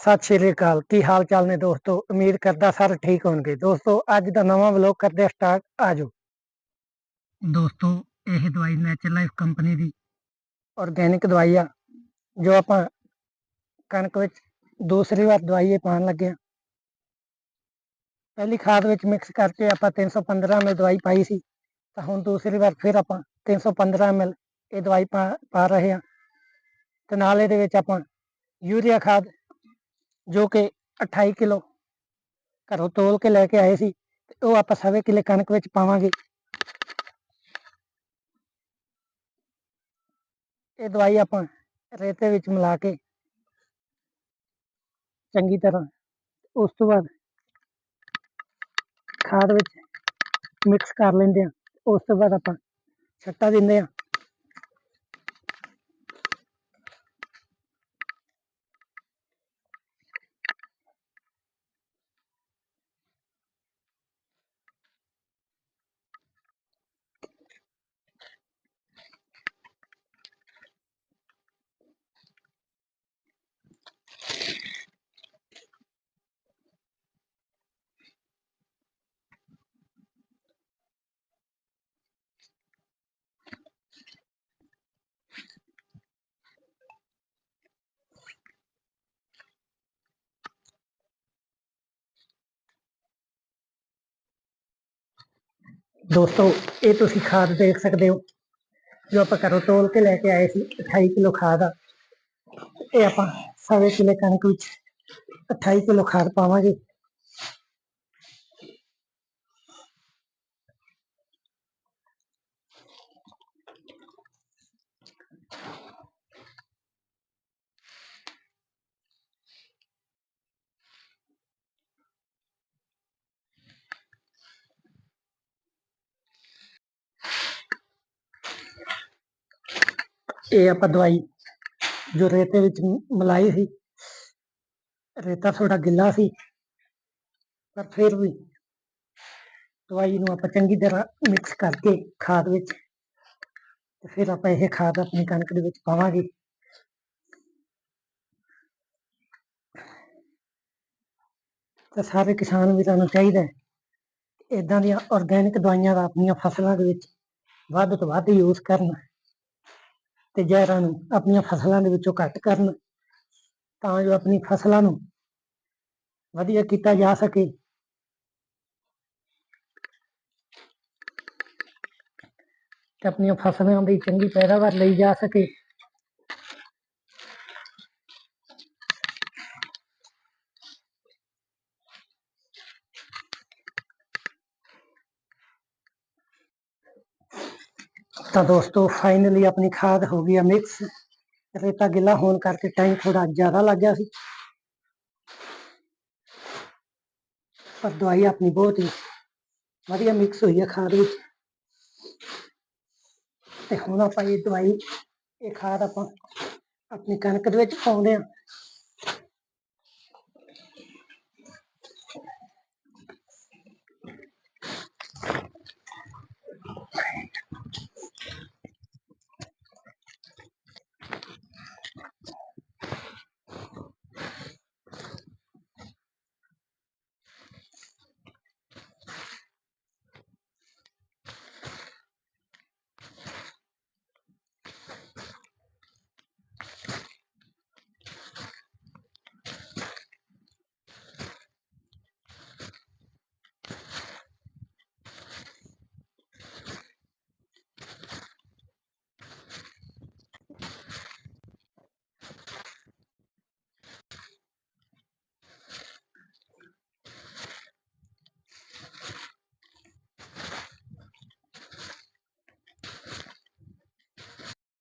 ਸਤਿ ਸ਼੍ਰੀ ਅਕਾਲ। ਕੀ ਹਾਲ ਚਾਲ ਨੇ ਦੋਸਤੋ? ਉਮੀਦ ਕਰਦਾ ਸਾਰੇ ਠੀਕ ਹੋਣਗੇ। ਦੋਸਤੋ, ਅੱਜ ਦਾ ਨਵਾਂ ਵਲੌਗ ਕਰਦੇ ਆ ਸਟਾਰਟ। ਆਜੋ। ਦੋਸਤੋ, ਇਹ ਦਵਾਈ ਨੈਚਰ ਲਾਈਫ ਕੰਪਨੀ ਦੀ ਆਰਗੇਨਿਕ ਦਵਾਈ ਆ, ਜੋ ਆਪਾਂ ਕਣਕ ਵਿੱਚ ਦੂਸਰੀ ਵਾਰ ਦਵਾਈ ਇਹ ਪਾਉਣ ਲੱਗੇ ਆ ਪਹਿਲੀ ਖਾਦ ਵਿੱਚ ਮਿਕਸ ਕਰਕੇ ਆਪਾਂ 315 ml ਦਵਾਈ ਪਾਈ ਸੀ। ਤਾਂ ਹੁਣ ਦੂਸਰੀ ਵਾਰ ਫਿਰ ਆਪਾਂ 315 ml ਇਹ ਦਵਾਈ ਪਾ ਪਾ ਰਹੇ ਆ ਤੇ ਨਾਲ ਇਹਦੇ ਵਿੱਚ ਆਪਾਂ ਯੂਰੀਆ ਖਾਦ ਜੋ ਕਿ 28 ਕਿਲੋ ਘਰੋਂ ਤੋਲ ਕੇ ਲੈ ਕੇ ਆਏ ਸੀ, ਤੇ ਉਹ ਆਪਾਂ ਸਵੇ ਕਿਲੇ ਕਣਕ ਵਿੱਚ ਪਾਵਾਂਗੇ। ਇਹ ਦਵਾਈ ਆਪਾਂ ਰੇਤੇ ਵਿੱਚ ਮਿਲਾ ਕੇ ਚੰਗੀ ਤਰ੍ਹਾਂ, ਉਸ ਤੋਂ ਬਾਅਦ ਖਾਦ ਵਿੱਚ ਮਿਕਸ ਕਰ ਲੈਂਦੇ ਆ ਉਸ ਤੋਂ ਬਾਅਦ ਆਪਾਂ ਛੱਟਾ ਦਿੰਦੇ ਆ ਦੋਸਤੋ, ਇਹ ਤੁਸੀਂ ਖਾਦ ਦੇਖ ਸਕਦੇ ਹੋ, ਜੋ ਆਪਾਂ ਘਰੋਂ ਤੋਲ ਕੇ ਲੈ ਕੇ ਆਏ ਸੀ 28 ਕਿਲੋ ਖਾਦ ਆ। ਇਹ ਆਪਾਂ ਸਵੇ ਕਿਲੇ ਕਣਕ ਵਿੱਚ 28 ਕਿਲੋ ਖਾਦ ਪਾਵਾਂਗੇ। ਇਹ ਆਪਾਂ ਦਵਾਈ ਜੋ ਰੇਤੇ ਵਿੱਚ ਮ- ਸੀ, ਰੇਤਾ ਥੋੜਾ ਗਿੱਲਾ ਸੀ, ਪਰ ਫਿਰ ਵੀ ਦਵਾਈ ਨੂੰ ਆਪਾਂ ਚੰਗੀ ਤਰ੍ਹਾਂ ਮਿਕਸ ਕਰਕੇ ਖਾਦ ਵਿੱਚ ਤੇ ਫਿਰ ਆਪਾਂ ਇਹ ਖਾਦ ਆਪਣੀ ਕਣਕ ਦੇ ਵਿੱਚ ਪਾਵਾਂਗੇ। ਤਾਂ ਸਾਰੇ ਕਿਸਾਨ ਵੀਰਾਂ ਨੂੰ ਚਾਹੀਦਾ ਹੈ ਇਦਾਂ ਦੀਆਂ ਆਰਗੈਨਿਕ ਦਵਾਈਆਂ ਦਾ ਆਪਣੀਆਂ ਫਸਲਾਂ ਦੇ ਵਿੱਚ ਵੱਧ ਤੋਂ ਵੱਧ ਯੂਜ਼ ਕਰਨ। ਤੇ ਜ਼ਹਿਰਾਂ ਨੂੰ ਆਪਣੀਆਂ ਫਸਲਾਂ ਦੇ ਵਿੱਚੋਂ ਘੱਟ ਕਰਨ ਤਾਂ ਜੋ ਆਪਣੀ ਫਸਲਾਂ ਨੂੰ ਵਧੀਆ ਕੀਤਾ ਜਾ ਸਕੇ। ਤੇ ਆਪਣੀਆਂ ਫਸਲਾਂ ਦੀ ਚੰਗੀ ਪੈਦਾਵਾਰ ਲਈ ਜਾ ਸਕੇ। ਤਾਂ ਦੋਸਤੋ ਫਾਈਨਲੀ ਆਪਣੀ ਖਾਦ ਹੋ ਗਈ ਆ ਮਿਕਸ ਰੇਤਾ ਗਿੱਲਾ ਹੋਣ ਕਰਕੇ ਟਾਈਮ ਥੋੜਾ ਜ਼ਿਆਦਾ ਲੱਗ ਗਿਆ ਸੀ। ਪਰ ਦਵਾਈ ਆਪਣੀ ਬਹੁਤ ਹੀ ਵਧੀਆ ਮਿਕਸ ਹੋਈ ਹੈ ਖਾਦ ਵਿੱਚ। ਤੇ ਹੁਣ ਆਪਾਂ ਇਹ ਦਵਾਈ, ਇਹ ਖਾਦ ਆਪਾਂ ਆਪਣੀ ਕਣਕ ਦੇ ਵਿੱਚ ਪਾਉਂਦੇ ਆ।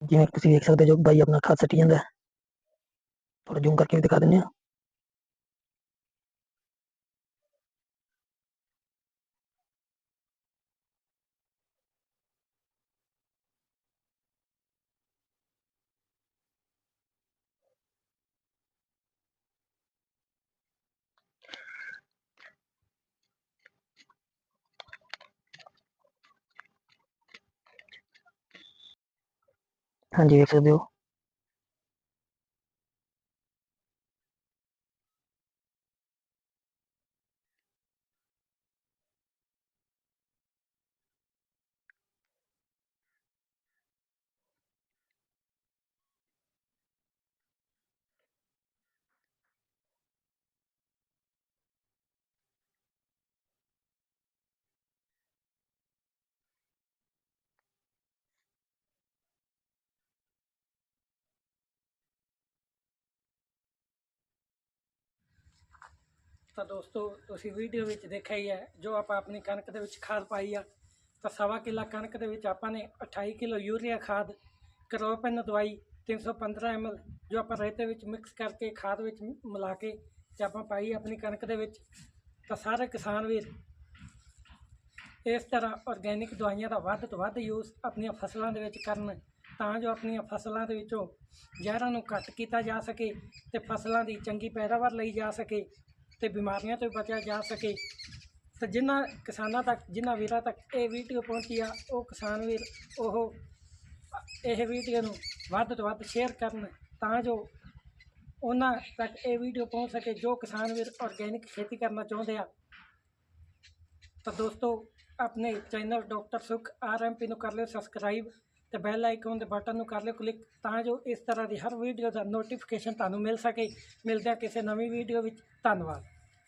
ਜਿਵੇਂ ਤੁਸੀਂ ਦੇਖ ਸਕਦੇ ਜੋ ਬਾਈ ਆਪਣਾ ਖਾਦ ਸੱਟੀ ਜਾਂਦਾ ਥੋੜਾ ਜ਼ੂਮ ਕਰਕੇ ਵੀ ਦਿਖਾ ਦਿੰਦੇ ਆ ਹਾਂਜੀ ਵੇਖ ਸਕਦੇ ਹੋ ਤਾਂ ਦੋਸਤੋ, ਤੁਸੀਂ ਵੀਡੀਓ ਵਿੱਚ ਦੇਖਿਆ ਹੀ ਹੈ, ਜੋ ਆਪਾਂ ਆਪਣੀ ਕਣਕ ਦੇ ਵਿੱਚ ਖਾਦ ਪਾਈ ਆ, ਤਾਂ ਸਵਾ ਕਿੱਲਾ ਕਣਕ ਦੇ ਵਿੱਚ ਆਪਾਂ ਨੇ 28 ਕਿਲੋ ਯੂਰੀਆ ਖਾਦ ਕਰੋਪਨ ਦਵਾਈ 315 ml ਜੋ ਆਪਾਂ ਰੇਤੇ ਵਿੱਚ ਮਿਕਸ ਕਰਕੇ ਖਾਦ ਵਿੱਚ ਮ- ਮਿਲਾ ਕੇ ਤੇ ਆਪਾਂ ਪਾਈ ਆਪਣੀ ਕਣਕ ਦੇ ਵਿੱਚ। ਤਾਂ ਸਾਰੇ ਕਿਸਾਨ ਵੀਰ, ਇਸ ਤਰ੍ਹਾਂ ਆਰਗੈਨਿਕ ਦਵਾਈਆਂ ਦਾ ਵੱਧ ਤੋਂ ਵੱਧ ਯੂਜ਼ ਆਪਣੀਆਂ ਫਸਲਾਂ ਦੇ ਵਿੱਚ ਕਰਨ, ਤਾਂ ਜੋ ਆਪਣੀਆਂ ਫਸਲਾਂ ਦੇ ਵਿੱਚੋਂ ਜ਼ਹਿਰਾਂ ਨੂੰ ਘੱਟ ਕੀਤਾ ਜਾ ਸਕੇ ਤੇ ਫਸਲਾਂ ਦੀ ਚੰਗੀ ਪੈਦਾਵਾਰ ਲਈ ਜਾ ਸਕੇ। ਤੇ ਬਿਮਾਰੀਆਂ ਤੋਂ ਬਚਿਆ ਜਾ ਸਕੇ। ਤੇ ਜਿਨ੍ਹਾਂ ਕਿਸਾਨਾਂ ਤੱਕ ਜਿਨ੍ਹਾਂ ਵੀਰਾਂ ਤੱਕ ਇਹ ਵੀਡੀਓ ਪਹੁੰਚੀ ਆ, ਉਹ ਕਿਸਾਨ ਵੀਰ ਉਹ ਇਹ ਵੀਡੀਓ ਨੂੰ ਵੱਧ ਤੋਂ ਵੱਧ ਸ਼ੇਅਰ ਕਰਨ ਤਾਂ ਜੋ ਉਹਨਾਂ ਤੱਕ ਇਹ ਵੀਡੀਓ ਪਹੁੰਚ ਸਕੇ ਜੋ ਕਿਸਾਨ ਵੀਰ ਆਰਗੈਨਿਕ ਖੇਤੀ ਕਰਨਾ ਚਾਹੁੰਦੇ ਆ। ਤਾਂ ਦੋਸਤੋ, ਆਪਣੇ ਚੈਨਲ ਡਾਕਟਰ ਸੁਖ ਆਰਐਮਪੀ ਨੂੰ ਕਰ ਲਿਓ ਸਬਸਕ੍ਰਾਈਬ ਤੇ ਬੈਲ ਆਈਕਨ ਦੇ ਬਟਨ ਨੂੰ ਕਰ ਲਿਓ ਕਲਿੱਕ ਤਾਂ ਜੋ ਇਸ ਤਰ੍ਹਾਂ ਦੀ ਹਰ ਵੀਡੀਓ ਦਾ ਨੋਟੀਫਿਕੇਸ਼ਨ ਤੁਹਾਨੂੰ ਮਿਲ ਸਕੇ। ਮਿਲਦੇ ਹਾਂ ਕਿਸੇ ਨਵੀਂ ਵੀਡੀਓ ਵਿੱਚ। ਧੰਨਵਾਦ।